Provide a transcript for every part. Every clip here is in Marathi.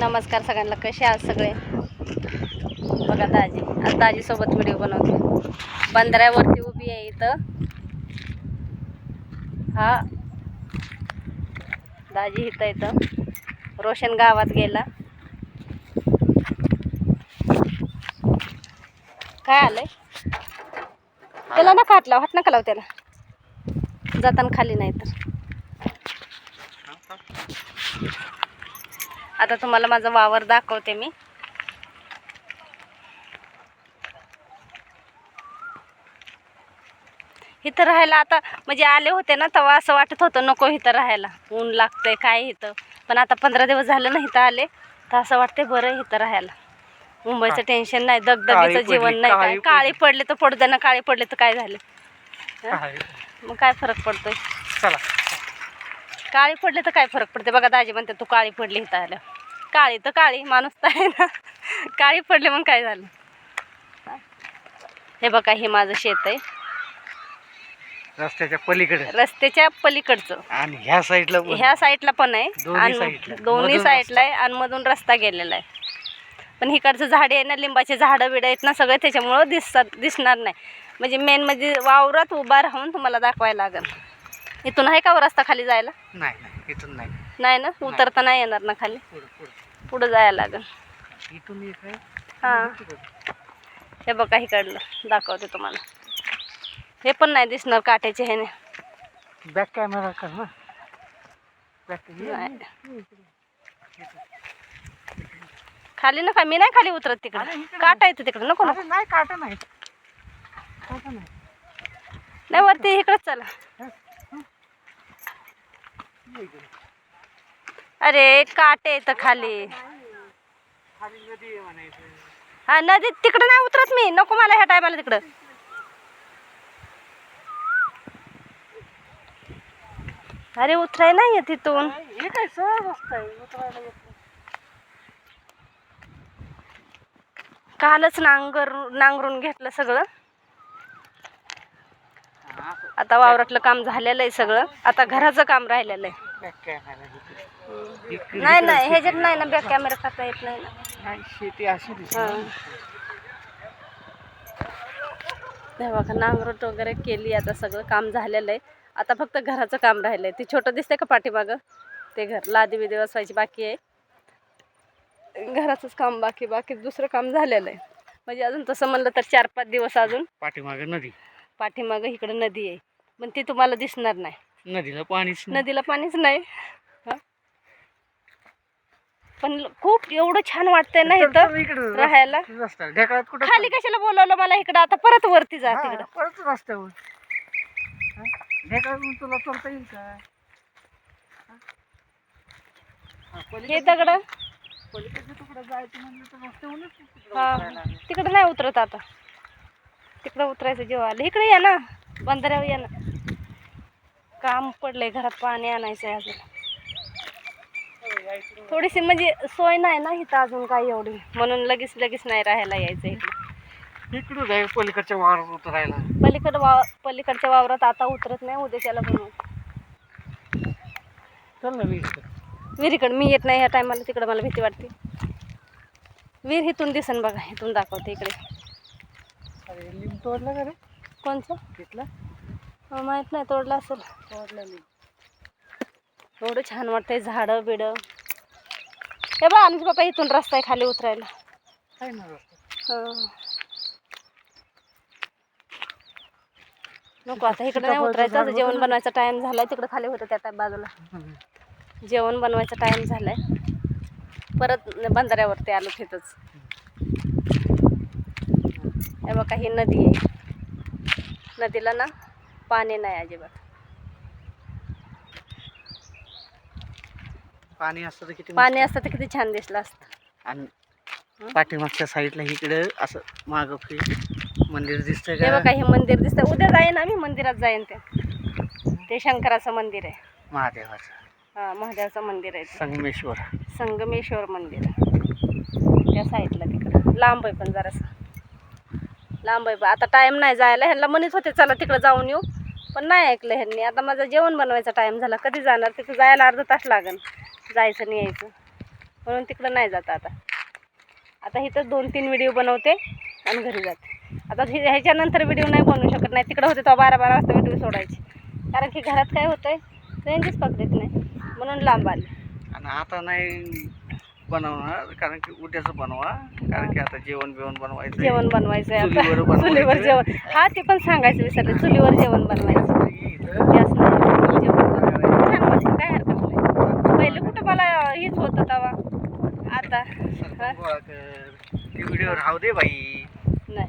नमस्कार सगळ्यांना कसे आहात सगळे? बघा दाजी आज दाजीसोबत व्हिडिओ बनवते. बंदऱ्यावरती उभी आहे इथं. हा. दाजी इथं इथं. रोशन गावात गेला. काय आलंय? त्याला ना खाटला हात नका लाव त्याला. जाताना खाली नाही तर. आता तुम्हाला माझा वावर दाखवते मी. इथं राहायला आता म्हणजे आले होते ना तेव्हा असं वाटत होतं नको इथं राहायला. ऊन लागतंय काय इथं. पण आता पंधरा दिवस झालं ना इथं आले तर असं वाटतंय बरं इथं राहायला. मुंबईचं टेन्शन नाही दगदगीचं जीवन नाही काय. काळी पडले. तर पडू द्या ना काळी पडले तर काय झालं? मग काय फरक पडतोय? चला. काळी पडले तर काय फरक पडते? बघा दाजी म्हणते तू काळी पडली इथं आल्या. काळी तर काळी माणूस तर आहे ना. काळी पडले मग काय झालं? हा? बघा हे माझं शेत आहे. रस्त्याच्या पलीकडे. रस्त्याच्या पलीकडचं. आणि ह्या साईडला ह्या साईडला पण आहे. दोन्ही आणि साईडला. दोन्ही साईडला आहे आणि मधून रस्ता गेलेला आहे. पण इकडचं झाडे आहे ना लिंबाचे झाडं बिडं आहेत ना सगळे त्याच्यामुळं दिसतात दिसणार नाही. म्हणजे मेन म्हणजे वावरात उभा राहून तुम्हाला दाखवायला लागेल. इथून आहे का हो रस्ता खाली जायला? नाही नाही इथून नाही. नाही ना? उतरता नाही येणार ना खाली? पुढं पुढं. पुढं जायला लागेल. इथून एक आहे हां. हे बघा इकडलं. दाखवते तुम्हाला. हे पण नाही दिसणार काट्याचे ह्याने बॅक कॅमेरा कर ना. बॅक नाही. खाली नका. मी नाही खाली उतरत अरे, तिकडे इकडे. काटा येतं तिकडे. नको नको. नाही काटा नाही. काटा नाही. नाही वरती इकडेच चला. अरे काटे येतं खाली. नदी हा नदीत तिकडं नाही उतरत मी. नको मला ह्या टायमाला तिकडं. अरे उतराय नाही येत तिथून. हे काय सहज उतरायला कालच नांगर नांगरून घेतलं सगळं. आता वावरातलं काम झालेलं आहे सगळं. आता घराचं काम राहिलेलं आहे. इकडे. इकडे- नाही नाही. ह्याच्यात नाही ना बॅक कॅमेरा करता येत नाही ना. नाही शेती अशी दिसते. हे. बघा नांगरट वगैरे केली आता सगळं काम झालेलं आहे. आता फक्त घराचं काम राहिलं आहे ती छोटं दिसतंय का पाठीमागं? ते घर लादी बिदी बसवायची बाकी आहे. घराचंच काम बाकी बाकी दुसरं काम झालेलं आहे. म्हणजे अजून तसं म्हणलं तर चार पाच दिवस अजून पाठीमागे नदी. पाठीमागं इकडं नदी आहे. पण ती तुम्हाला दिसणार नाही. नदीला पाणीच नाही. नदीला पाणीच नाही. हा. पण खूप एवढं छान वाटतंय ना तर- इथं इकडे राहायला. रस्ता ढेकळात कुठं खाली कशाला बोलवलं मला इकडं? आता परत वरती जा हा, तिकडं. परत रस्त्यावर. हा? ढेकळातून तुला येईल का? हा? हा, हे दगड. पलीकडच्या तुकडं जायचं म्हणलं तर रस्त्यावरूनच तिकडं हा. उतरायला लागेल. तिकडं नाही उतरत आता. तिकडं उतरायचं जेव्हा आलं. इकडे या ना. बंधाऱ्यावर या ना. काम पडलंय घरात पाणी आणायचं आहे अजून थोडीशी म्हणजे सोय नाही ना इथं अजून काही एवढी. म्हणून लगेच लगेच नाही राहायला यायचं इकडे. इकडं जाय पलीकडच्या वावर उतरायला पलीकड वाव पलीकडच्या वावरात आता उतरत नाही उद्याच्याला बनवू चल ना विहिरीकडे मी येत नाही ह्या टायमाला तिकडं मला भीती वाटते. विहीर इथून दिसन बघा इथून दाखवते इकडे. अरे लिंब तोडलं का रे? कोणचं? अं, माहीत नाही तोडलं असेल. तोडलं लिंब एवढं छान वाटतंय झाडं बिडं. हे बा आमच्या बाबा इथून रस्ता आहे खाली उतरायला. ना हं. नको आता इकडे नाही उतरायचं आता जेवण बनवायचा टाइम झालाय तिकडे खाली होतं त्या बाजूला. जेवण बनवायचा टाइम झालाय. परत बंधाऱ्यावरती आलो तिथंच. हे बघा ही नदी आहे. नदीला ना पाणी नाही अजिबात. पाणी असतं तर किती पाणी. असतं तर किती छान दिसलं असतं. आणि पाठीमागच्या साईडला इकडे असं माग मंदिर दिसतंय हे का हे मंदिर दिसतं. उद्या जाईन आम्ही मंदिरात जाईन ते. ते शंकराचं मंदिर आहे. महादेवाचं. हा महादेवाचं मंदिर आहे ते. संगमेश्वर. संगमेश्वर मंदिर त्या साईडला तिकडं. लांब आहे पण जरासं. लांब आहे. पण आता टाईम नाही जायला. ह्यांना म्हणत होते चला तिकडं जाऊन येऊ. पण नाही ऐकलं ह्यांनी. आता माझं जेवण बनवायचा टाईम झाला. कधी जाणार? तिथं जायला अर्धा तास लागेल जायचं आणि यायचं. म्हणून तिकडं नाही जात आता. आता इथं दोन तीन व्हिडिओ बनवते आणि घरी जाते. आता हे- ह्याच्यानंतर व्हिडिओ नाही बनवू शकत. नाही तिकडं होते तेव्हा बारा बारा वाजता व्हिडिओ सोडायचे. कारण की घरात काय होतंय? रेंजच पकडत नाही. म्हणून लांब आले. आणि आता नाही बनवणार कारण की उद्याच बनवा कारण की आता जेवण बिवण बनवायचं जेवण बनवायचं आहे आता. चुलीवर बनवायचं. चुलीवर जेवण. हा ते पण सांगायचं विसरले चुलीवर जेवण बनवायचं. गॅस नाही जेवण बनवायचं. छान वाटतं काय हरकत नाही. पहिले कुठं मला हेच होतं आता हा? व्हिडिओ राहू दे बाई. नाही.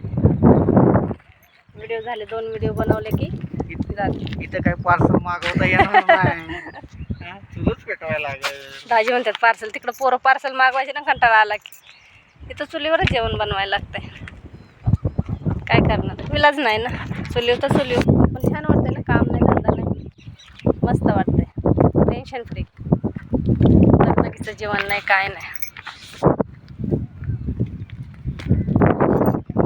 व्हिडिओ झाले दोन व्हिडिओ बनवले की. जाते इथं काय पार्सल मागवता येणार नाही. लागेल दाजी म्हणतात पार्सल तिकडं पोरं पार्सल मागवायचे ना कंटाळा आला की. इथं चुलीवरच जेवण बनवायला लागतंय. काय करणार? विलाज नाही ना? चुलीव तर चुलीव पण छान वाटतंय ना काम नाही धंदा नाही. मस्त वाटतंय. टेन्शन फ्री लगीचं जेवण नाही काय नाही.